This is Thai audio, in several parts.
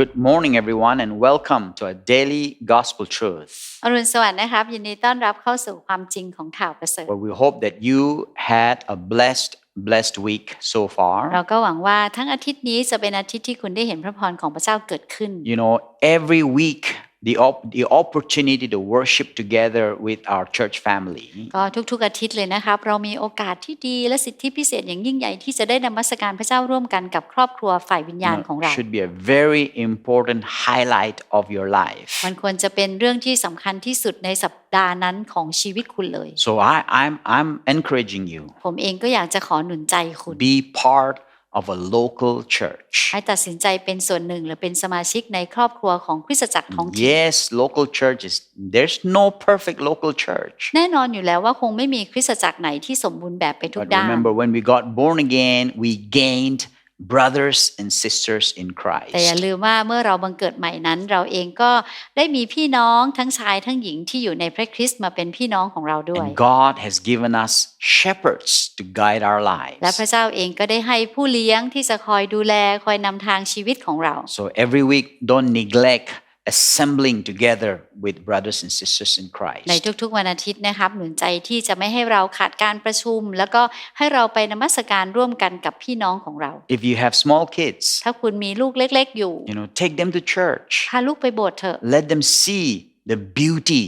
Good morning, everyone, and welcome to our daily gospel truth. อรุณสวัสดิ์นะครับ ยินดีต้อนรับเข้าสู่ความจริงของข่าวประเสริฐ Well, we hope that you had a blessed, blessed week so เรา far. ก็หวังว่าทั้งอาทิตย์นี้จะเป็นอาทิตย์ที่คุณได้เห็นพระพรของพระเจ้าเกิดขึ้น You know, every week, the, op- the opportunity to worship together with our church family ก็ทุกๆอาทิตย์เลยนะครับเรามีโอกาสที่ดีและสิทธิพิเศษอย่างยิ่งใหญ่ที่จะได้นมัสการพระเจ้าร่วมกันกับครอบครัวฝ่ายวิญ you ญาณ know, ของเรา should be a very important highlight of your life. มันควรจะเป็นเรื่องที่สำคัญที่สุดในสัปดาห์นั้นของชีวิตคุณเลย So I, I'm, I'm encouraging you ผมเองก็อยากจะขอหนุนใจคุณ be part of a local church. ให้ตัดสินใจเป็นส่วนหนึ่งหรือเป็นสมาชิกในครอบครัวของคริสตจักรท้องถิ่น Yes, local churches. There's no perfect local church. แน่นอนอยู่แล้วว่าคงไม่มีคริสตจักรไหนที่สมบูรณ์แบบไปทุก But ด้าน remember, when we got born again, we gained brothers and sisters in แต่อย่า Christ. ลืมว่าเมื่อเราบังเกิดใหม่นั้น เราเองก็ได้มีพี่น้องทั้งชายทั้งหญิงที่อยู่ในพระคริสต์มาเป็นพี่น้องของเราด้วย And God has given us shepherds to guide our และพระ lives. เจ้าเองก็ได้ให้ผู้เลี้ยงที่จะคอยดูแลคอยนำทางชีวิตของเรา So every week, don't neglect assembling together with brothers and sisters in ใน Christ. ทุกๆวันอาทิตย์นะครับ หนุนใจที่จะไม่ให้เราขาดการประชุม แล้วก็ให้เราไปนมัสการร่วมกันกับพี่น้องของเรา If you have small kids, ถ้าคุณมีลูกเล็ก ๆ อยู่ you know, take them to church. พาลูกไปโบสถ์เถอะ Let them see the beauty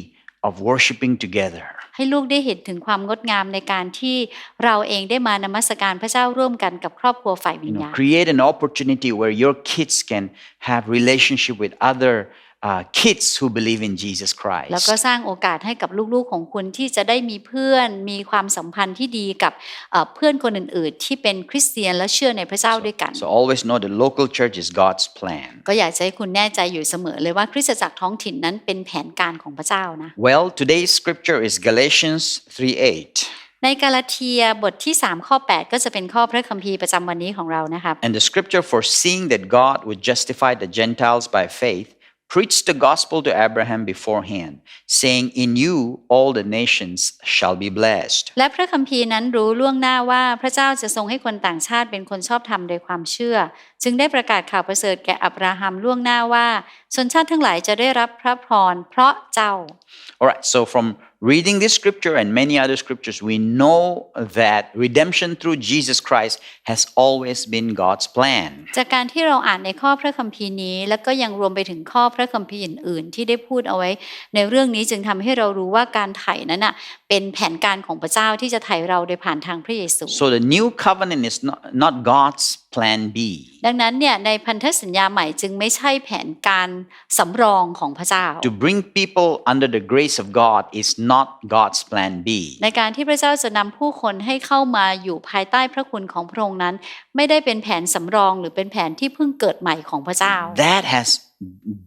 of worshiping together. ให้ลูกได้เห็นถึงความงดงามในการที่เราเองได้มานมัสการพระเจ้าร่วมกันกับครอบครัวฝ่ายวิ you ญ know ญาณ create an opportunity where your kids can have relationship with other uh, kids who believe in jesus แล้ว christ ก็สร้างโอกาสให้กับลูกๆของคุณที่จะได้มีเพื่อนมีความสัมพันธ์ที่ดีกับเอ่อเพื่อนคนอื่นๆ ที่เป็นคริสเตียนและเชื่อในพระเจ้าด้วยกัน so always know the local church is god's plan ก็อยากจะให้คุณแน่ใจอยู่เสมอเลยว่าคริสตจักรท้องถิ่นนั้นเป็นแผนการของพระเจ้านะ well today's scripture is galatians 3ในกาลาเทียบทที่ 3 ข้อ 8 ก็จะเป็นข้อพระคัมภีร์ประจำวันนี้ของเรานะครับ8 and the scripture foreseeing that god would justify the gentiles by faith preached the gospel to abraham beforehand saying in you all the nations shall be blessed และพระคัมภีร์นั้นรู้ล่วงหน้าว่าพระเจ้าจะทรงให้คนต่างชาติเป็นคนชอบธรรมโดยความเชื่อ จึงได้ประกาศข่าวประเสริฐแก่อับราฮัมล่วงหน้าว่าชนชาติทั้งหลายจะได้รับพระพรเพราะเจ้า All right, so from reading this scripture and many other scriptures, we know that redemption through Jesus Christ has always been God's plan. จากการที่เราอ่านในข้อพระคัมภีร์นี้ แล้วก็ยังรวมไปถึงข้อพระคัมภีร์อื่นๆ ที่ได้พูดเอาไว้ ในเรื่องนี้จึงทำให้เรารู้ว่าการไถ่นั้นน่ะ เป็นแผนการของพระเจ้าที่จะไถ่เราโดยผ่านทางพระเยซู So the new covenant is not, not God's plan B. ดังนั้นเนี่ยในพันธสัญญาใหม่จึงไม่ใช่แผนการสำรองของพระเจ้า To bring people under the grace of God is not God's plan B. ในการที่พระเจ้าจะนำผู้คนให้เข้ามาอยู่ภายใต้พระคุณของพระองค์นั้น ไม่ได้เป็นแผนสำรองหรือเป็นแผนที่เพิ่งเกิดใหม่ของพระเจ้า That has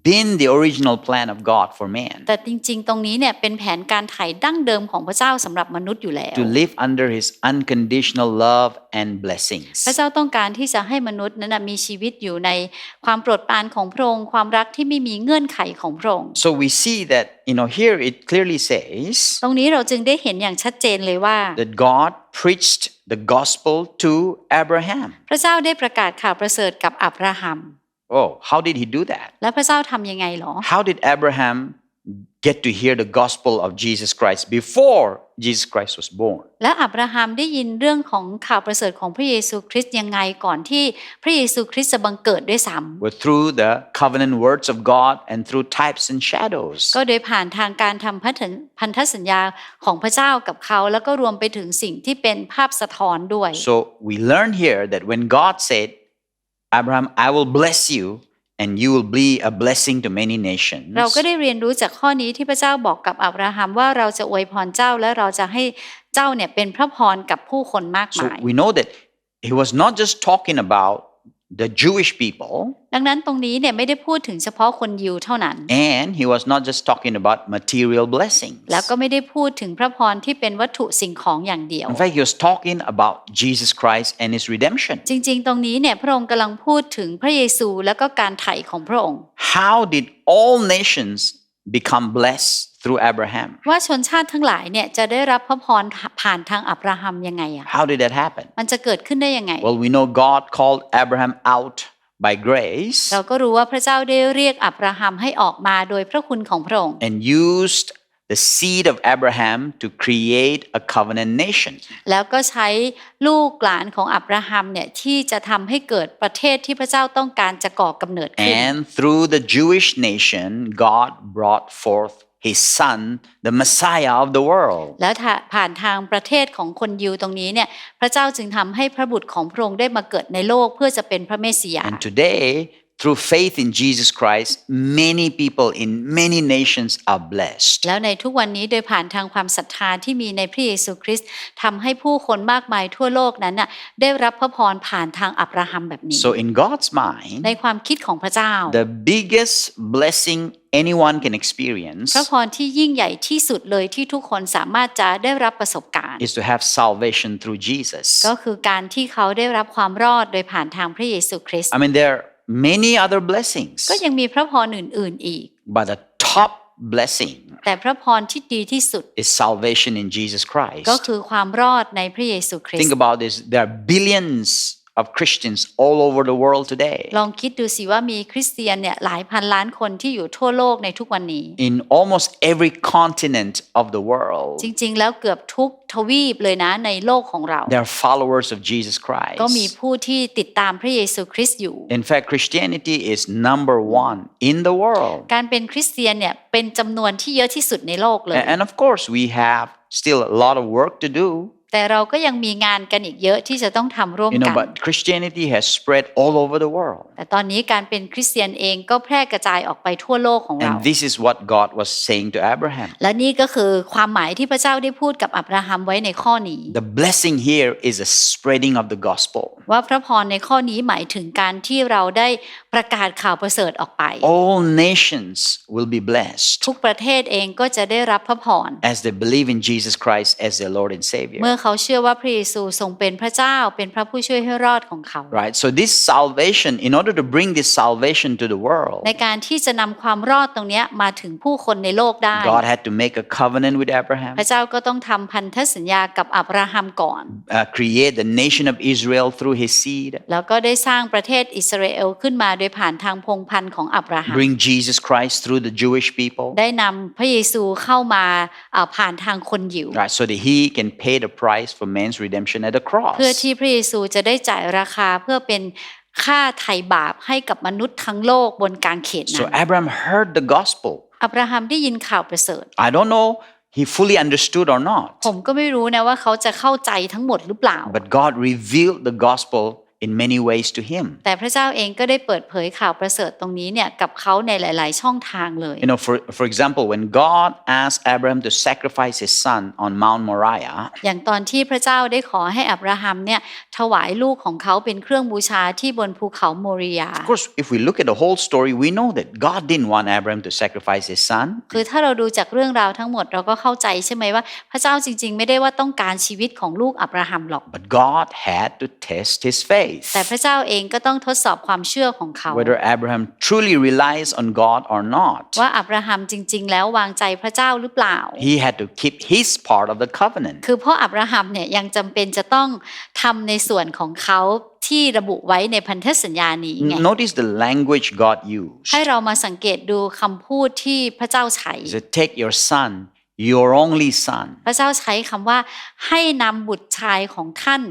been the original plan of God for man. แต่จริงๆ ตรงนี้เนี่ยเป็นแผนการไถ่ดั้งเดิมของพระเจ้าสำหรับมนุษย์อยู่แล้ว To live under his unconditional love and blessings. พระเจ้าต้องการที่จะให้มนุษย์นั้นนะมีชีวิตอยู่ในความโปรดปรานของพระองค์ความรักที่ไม่มีเงื่อนไขของพระองค์ So we see that, you know, here it clearly says ตรงนี้เราจึงได้เห็นอย่างชัดเจนเลยว่า that God preached the gospel to Abraham. พระเจ้าได้ประกาศข่าวประเสริฐกับอับราฮัม Oh, how did he do that? และพระเจ้าทำยังไงหรอ How did Abraham get to hear the gospel of Jesus Christ before Jesus Christ was born? และอับราฮัมได้ยินเรื่องของข่าวประเสริฐของพระเยซูคริสต์ยังไงก่อนที่พระเยซูคริสต์จะบังเกิดด้วยซ้ำ Well, through the covenant words of God and through types and shadows. ก็โดยผ่านทางการทำพันธพันธสัญญาของพระเจ้ากับเขา แล้วก็รวมไปถึงสิ่งที่เป็นภาพสะท้อนด้วย So we learn here that when God said, Abraham, I will bless you and you will be a blessing to many nations. เราก็ได้เรียนรู้จากข้อนี้ที่พระเจ้าบอกกับอับราฮัมว่าเราจะอวยพรเจ้าและเราจะให้เจ้าเนี่ยเป็นพระพรกับผู้คนมาก So มาย we know that he was not just talking about the Jewish people, ดังนั้นตรงนี้เนี่ยไม่ได้พูดถึงเฉพาะคนยิวเท่านั้น and he was not just talking about material blessings. แล้วก็ไม่ได้พูดถึงพระพรที่เป็นวัตถุสิ่งของอย่างเดียว In fact, he was talking about Jesus Christ and his redemption. จริงๆ ตรงนี้เนี่ยพระองค์กำลังพูดถึงพระเยซูแล้วก็การไถ่ของพระองค์ How did all nations become blessed through Abraham? ว่าชนชาติทั้งหลายเนี่ยจะได้รับพระพรผ่านทางอับราฮัมยังไงอะ How did that happen? มันจะเกิดขึ้นได้ยังไง Well, we know God called Abraham out by grace เราก็รู้ว่าพระเจ้าได้เรียกอับราฮัมให้ออกมาโดยพระคุณของพระองค์ and used the seed of Abraham to create a covenant nation. แล้วก็ใช้ลูกหลานของอับราฮัมเนี่ยที่จะทำให้เกิดประเทศที่พระเจ้าต้องการจะก่อกำเนิดขึ้น And through the Jewish nation, God brought forth his son, the Messiah of the world. แล้วถ้าผ่านทางประเทศของคนยิวตรงนี้เนี่ยพระเจ้าจึงทำให้พระบุตรของพระองค์ได้มาเกิดในโลกเพื่อจะเป็นพระเมสสิยา And today, through faith in Jesus Christ, many people in many nations are blessed. แล้วในทุกวันนี้โดยผ่านทางความศรัทธาที่มีในพระเยซูคริสต์ทำให้ผู้คนมากมายทั่วโลกนั้นน่ะได้รับพระพรผ่านทางอับราฮัมแบบนี้ So, in God's mind, ในความคิดของพระเจ้า the biggest blessing anyone can experience พระพรที่ยิ่งใหญ่ที่สุดเลยที่ทุกคนสามารถจะได้รับประสบการณ์ is to have salvation through Jesus. ก็คือการที่เขาได้รับความรอดโดยผ่านทางพระเยซูคริสต์ I mean, there are many other blessings, ก็ยังมีพระพรอื่น ๆอีก but the top blessing แต่พระพรที่ดีที่สุด is salvation in Jesus Christ. ก็คือความรอดในพระเยซูคริส Think ต์ about this there are billions of Christians all over the world today. ลองคิดดูสิว่ามีคริสเตียนเนี่ยหลายพันล้านคนที่อยู่ทั่วโลกในทุกวันนี้ In almost every continent of the world, จริง ๆ แล้วเกือบทุกทวีปเลยนะในโลกของเรา there are followers of Jesus ก็มี Christ. ผู้ที่ติดตามพระเยซูคริสต์อยู่ In fact, Christianity is number one in the world. การเป็นคริสเตียนเนี่ยเป็นจำนวนที่เยอะที่สุดในโลกเลย A- And of course, we have still a lot of work to do. แต่เราก็ยังมีงานกันอีกเยอะที่จะต้องทำร่วม You กั know, น but Christianity has spread all over the world. แต่ตอนนี้การเป็นคริสเตียนเองก็แพร่กระจายออกไปทั่วโลกของเรา And this is what God was saying to Abraham. และนี่ก็คือความหมายที่พระเจ้าได้พูดกับอับราฮัมไว้ในข้อนี้ The blessing here is a spreading of the gospel. ว่าพระพรในข้อนี้หมายถึงการที่เราได้ประกาศข่าวประเสริฐออกไป All nations will be blessed ทุกประเทศเองก็จะได้รับพระพร as they believe in Jesus Christ as their Lord and Savior. เมื่อเขาเชื่อว่าพระเยซูทรงเป็นพระเจ้าเป็นพระผู้ช่วยให้รอดของเขา Right? So, this salvation, in order to bring this salvation to the world, ในการที่จะนำความรอดตรงเนี้ยมาถึงผู้คนในโลกได้ God had to make a covenant with Abraham, พระเจ้าก็ต้องทำพันธสัญญากับอับราฮัมก่อน uh, create the nation of Israel through his seed, แล้วก็ได้สร้างประเทศอิสราเอลขึ้นมาโดยผ่านทางพงศ์พันธุ์ของอับราฮัม bring Jesus Christ through the Jewish people, ได้นำพระเยซูเข้ามาเอ่อผ่านทางคนยิว right? So that he can pay the price for man's redemption at the cross. เพื่อที่พระเยซูจะได้จ่ายราคาเพื่อเป็นค่าไถ่บาปให้กับมนุษย์ทั้งโลกบนกางเขนนั้ So น Abraham heard the gospel. อับราฮัมได้ยินข่าวประเสริฐ I don't know he fully understood or not, ผมก็ไม่รู้นะว่าเขาจะเข้าใจทั้งหมดหรือเปล่า but God revealed the gospel in many ways to him. แต่พระเจ้าเองก็ได้เปิดเผยข่าวประเสริฐตรงนี้เนี่ยกับเขาในหลาย ๆ ช่องทางเลย You know, for, for example, when God asked Abraham to sacrifice his son on Mount Moriah, อย่างตอนที่พระเจ้าได้ขอให้อับราฮัมเนี่ยถวายลูกของเขาเป็นเครื่องบูชาที่บนภูเขาโมริยา of course, if we look at the whole story, we know that God didn't want Abraham to sacrifice his son. คือถ้าเราดูจากเรื่องราวทั้งหมดเราก็เข้าใจใช่ไหมว่า พระเจ้าจริง ๆ ไม่ได้ว่าต้องการชีวิตของลูกอับราฮัมหรอก But God had to test his faith. แต่พระเจ้าเองก็ต้องทดสอบความเชื่อของเขา Whether Abraham truly relies on God or not, ว่าอับราฮัมจริง ๆ แล้ววางใจพระเจ้าหรือเปล่า he had to keep his part of the covenant. คือเพราะอับราฮัมเนี่ยยังจำเป็นจะต้องทำในส่วนของเขาที่ระบุไว้ในพันธสัญญานี้ไง Notice the language God used. ให้เรามาสังเกตดูคำพูดที่พระเจ้าใช้ He said, Take your son, your only son. พระเจ้าใช้คำว่าให้นำบุตรชายของท่าน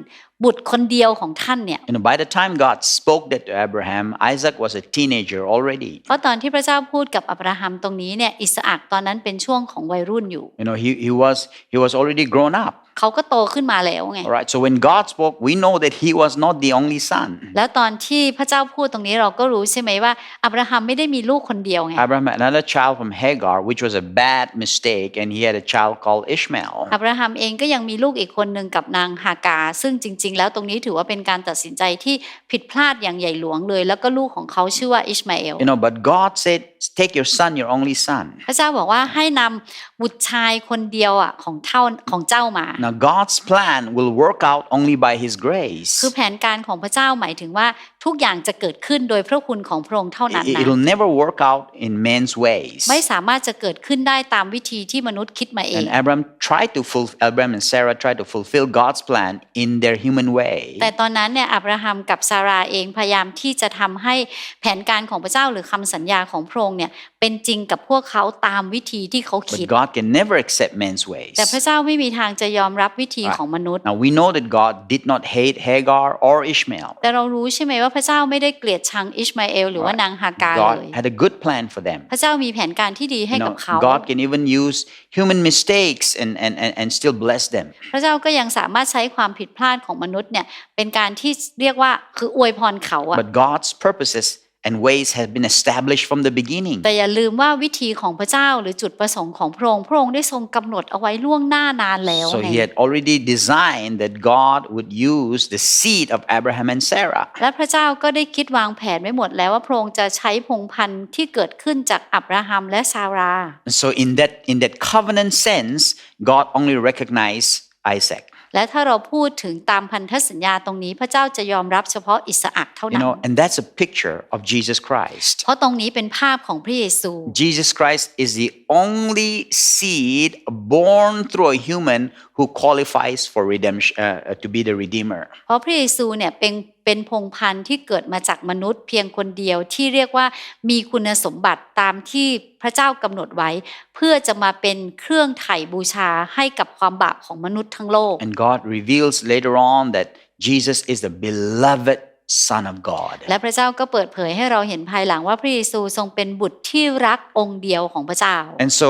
บุตรคนเดียวของท่านเนี่ย You know, by the time God spoke that to Abraham, Isaac was a teenager already. เพราะตอนที่พระเจ้าพูดกับอับราฮัมตรงนี้เนี่ยอิสอักตอนนั้นเป็นช่วงของวัยรุ่นอยู่ You know, he, he was he was already grown up. เขาก็โตขึ้นมาแล้วไง All right. So when God spoke, we know that he was not the only son. แล้วตอนที่พระเจ้าพูดตรงนี้เราก็รู้ใช่ไหมว่าอับราฮัมไม่ได้มีลูกคนเดียวไง Abraham had another child from Hagar, which was a bad mistake, and he had a child called Ishmael. อับราฮัมเองก็ยังมีลูกอีกคนหนึ่งกับนางฮากา ซึ่งจริง ๆ แล้วตรงนี้ถือว่าเป็นการตัดสินใจที่ผิดพลาดอย่างใหญ่หลวงเลย แล้วก็ลูกของเขาชื่อว่าอิชมาเอล You know, but God said, Take your son, your only son. พระเจ้าบอกว่าให้นำบุตรชายคนเดียวอะของเท่าของเจ้ามา Now, God's plan will work out only by His grace. คือแผนการของพระเจ้าหมายถึงว่าทุกอย่างจะเกิดขึ้นโดยพระคุณของพระองค์เท่านั้น It- นะ It'll never work out in men's ways. ไม่สามารถจะเกิดขึ้นได้ตามวิธีที่มนุษย์คิดมาเอง And Abraham tried to fulfill, Abraham and Sarah tried to fulfill God's plan in their human way. แต่ตอนนั้นเนี่ยอับราฮัมกับซาราเองพยายามที่จะทำให้แผนการของพระเจ้าหรือคำสัญญาของพระองค์เนี่ยเป็นจริงกับพวกเขาตามวิธีที่เขาคิด But God can never accept men's ways. แต่พระเจ้าไม่มีทางจะยอมรับวิธีของมนุษย์ Now we know that God did not hate Hagar or Ishmael. แต่เรารู้ใช่ไหมว่าพระเจ้าไม่ได้เกลียดชังอิชมาเอลหรือว่านางฮากาเลย God had a good plan for them. พระเจ้ามีแผนการที่ดีให้ You กับ know, เขา God can even use human mistakes and, and, and, and still bless them. พระเจ้าก็ยังสามารถใช้ความผิดพลาดของมนุษย์เนี่ยเป็นการที่เรียกว่าคืออวยพรเขาอะ But God's purposes and ways have been established from the beginning. แต่อย่าลืมว่าวิธีของพระเจ้าหรือจุดประสงค์ของพระองค์พระองค์ได้ทรงกำหนดเอาไว้ล่วงหน้านานแล้ว So ไง he had already designed that God would use the seed of Abraham and Sarah. และพระเจ้าก็ได้คิดวางแผนไว้หมดแล้วว่าพระองค์จะใช้พงศ์พันธุ์ที่เกิดขึ้นจากอับราฮัมและซารา And so in that in that covenant sense, God only recognized Isaac. และถ้าเราพูดถึงตามพันธสัญญาตรงนี้พระเจ้าจะยอมรับเฉพาะอิสอักเท่า You นั้น know, and that's a picture of Jesus Christ. เพราะตรงนี้เป็นภาพของพระเยซู Jesus Christ is the only seed born through a human who qualifies for redemption uh, to be the redeemer. เพราะพระเยซูเนี่ยเป็นเป็นพงศ์พันธุ์ที่เกิดมาจากมนุษย์เพียงคนเดียวที่เรียกว่ามีคุณสมบัติตามที่พระเจ้ากำหนดไว้ เพื่อจะมาเป็นเครื่องไถ่บูชาให้กับความบาปของมนุษย์ทั้งโลก And God reveals later on that Jesus is the beloved Son of God. และพระเจ้าก็เปิดเผยให้เราเห็นภายหลังว่าพระเยซูทรงเป็นบุตรที่รักองค์เดียวของพระเจ้า And so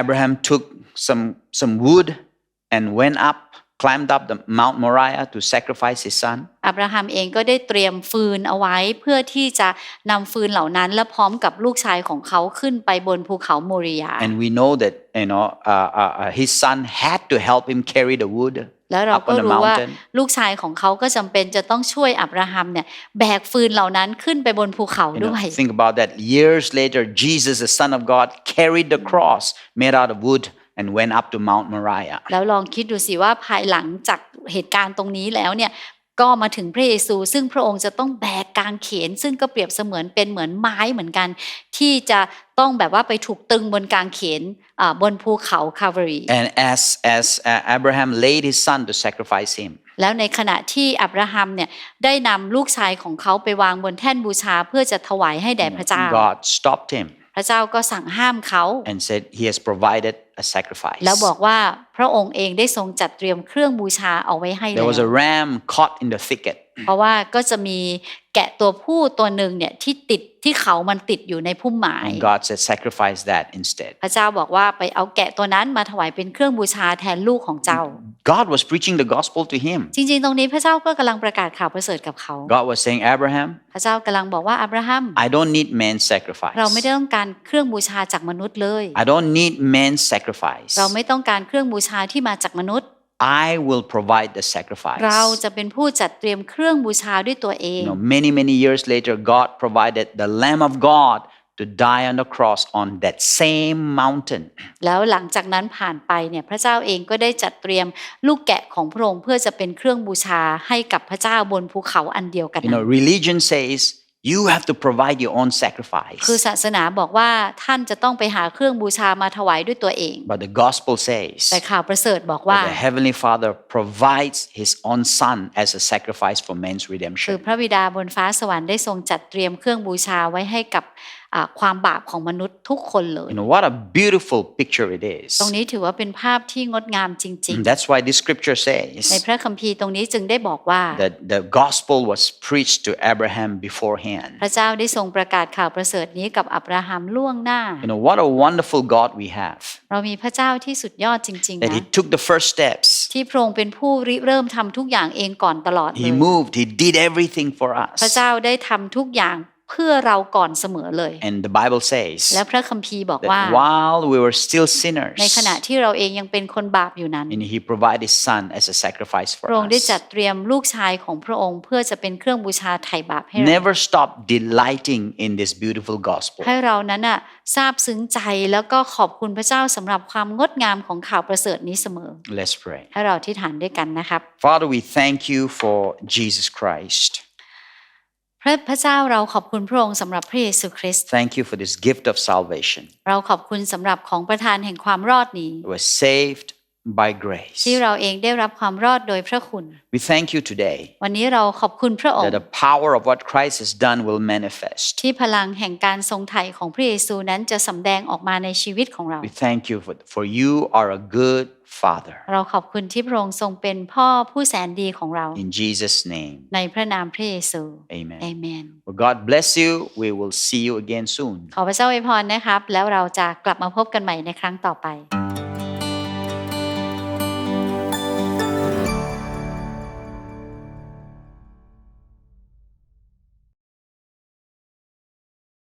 Abraham took some, some wood and went up, climbed up the Mount Moriah to sacrifice his son. อับราฮัมเองก็ได้เตรียมฟืนเอาไว้เพื่อที่จะนำฟืนเหล่านั้น และพร้อมกับลูกชายของเขาขึ้นไปบนภูเขาโมริยา And we know that you know uh, uh, uh, his son had to help him carry the wood แล้วเรา up ก็ on the รู้ว่า mountain. ลูกชายของเขาก็จำเป็นจะต้องช่วยอับราฮัมเนี่ยแบกฟืนเหล่านั้นขึ้นไปบนภูเขา You ด้ know, วย think about that. Years later, Jesus, the Son of God, carried the cross made out of wood and went up to Mount Moriah. แล้วลองคิดดูสิว่าภายหลังจากเหตุการณ์ตรงนี้แล้วเนี่ยก็มาถึงพระเยซู ซึ่งพระองค์จะต้องแบกกางเขน ซึ่งก็เปรียบเสมือนเป็นเหมือนไม้เหมือนกัน ที่จะต้องแบบว่าไปถูกตึงบนกางเขนอ่าบนภูเขาคา v ารี And as, as uh, Abraham laid his son to sacrifice him, แล้วในขณะที่อับราฮัมเนี่ยได้นำลูกชายของเขาไปวางบนแท่นบูชาเพื่อจะถวายให้แด่พระเจ้า God stopped him พระเจ้าก็สั่งห้ามเขา and said, He has provided a sacrifice. แล้วบอกว่าพระองค์เองได้ทรงจัดเตรียมเครื่องบูชาเอาไว้ให้แล้ There ว was a ram caught in the thicket. เพราะว่าก็จะมีแกะตัวผู้ตัวหนึ่งเนี่ยที่ติดที่เขามันติดอยู่ในพุ่มไม้ And God said, Sacrifice that instead. พระเจ้าบอกว่าไปเอาแกะตัวนั้นมาถวายเป็นเครื่องบูชาแทนลูกของเจ้า God was preaching the gospel to him. จริงๆ ตรงนี้พระเจ้าก็กำลังประกาศข่าวประเสริฐกับเขา God was saying, Abraham, พระเจ้ากำลังบอกว่าอับราฮัม I don't need man's sacrifice. เราไม่ได้ต้องการเครื่องบูชาจากมนุษย์เลย I don't need man's sacrifice. เราไม่ต้องการเครื่องบูชาที่มาจากมนุษย์ I will provide the sacrifice. เราจะเป็นผู้จัดเตรียมเครื่องบูชาด้วยตัวเอง You know, many, many years later, God provided the Lamb of God to die on the cross on that same mountain. แล้วหลังจากนั้นผ่านไปเนี่ยพระเจ้าเองก็ได้จัดเตรียมลูกแกะของพระองค์เพื่อจะเป็นเครื่องบูชาให้กับพระเจ้าบนภูเขาอันเดียวกัน You นั้ know, น religion says you have to provide your own sacrifice. คือศาสนาบอกว่าท่านจะต้องไปหาเครื่องบูชามาถวายด้วยตัวเอง But the gospel says แต่ข่าวประเสริฐบอกว่า that the Heavenly Father provides His own Son as a sacrifice for man's คือ redemption. พระบิดาบนฟ้าสวรรค์ได้ทรงจัดเตรียมเครื่องบูชาไว้ให้กับอ่า ความบาปของมนุษย์ทุกคนเลย You know, what a beautiful picture it is. ตรงนี้ถือว่าเป็นภาพที่งดงามจริง That's why this scripture ๆใน says พระคัมภีร์ตรงนี้จึงได้บอกว่า that the gospel was preached to Abraham beforehand. พระเจ้าได้ทรงประกาศข่าวประเสริฐนี้กับอับราฮัมล่วงหน้า You know, what a wonderful God we have. เรามีพระเจ้าที่สุดยอดจริงๆ That นะ He took the first steps. ที่พระองค์เป็นผู้ริเริ่มทำทุกอย่างเองก่อนตลอดเล He ย moved. He did everything for พระ us. เจ้าได้ทำทุกอย่าง เพื่อเราก่อนเสมอเลย And the Bible says และพระคัมภีร์บอกว่า that while we were still sinners, ในขณะที่เราเองยังเป็นคนบาปอยู่นั้น and He provided His Son as a sacrifice พระอง for ค์ได้จัด us. เตรียมลูกชายของพระองค์เพื่อจะเป็นเครื่องบูชาไถ่บาปให้เรา Never stop delighting in this beautiful gospel. ให้เรานั้นน่ะซาบซึ้งใจแล้วก็ขอบคุณพระเจ้าสำหรับความงดงามของข่าวประเสริฐนี้เสมอ Let's pray. ให้เราที่ฐานด้วยกันนะครับ Father, we thank you for Jesus Christ. พระพระเจ้าเราขอบคุณพระองค์สำหรับพระเยซูคริสต์ Thank you for this gift of salvation. เราขอบคุณสำหรับของประทานแห่งความรอดนี้ We were saved by grace. ที่เราเองได้รับความรอดโดยพระคุณ We thank you today วันนี้เราขอบคุณพระอง that ค์ the power of what Christ has done will manifest. ที่พลังแห่งการทรงไถ่ของพระเยซูนั้นจะสำแดงออกมาในชีวิตของเรา We thank you for, for you are a good Father. เราขอบคุณที่พระองค์ทรงเป็นพ่อผู้แสนดีของเรา In Jesus' name, ในพระนามพระเยซู amen. เอเมน Well, God bless you. We will see you again soon. ขอพระเจ้าอวยพรนะครับ แล้วเราจะกลับมาพบกันใหม่ในครั้งต่อไป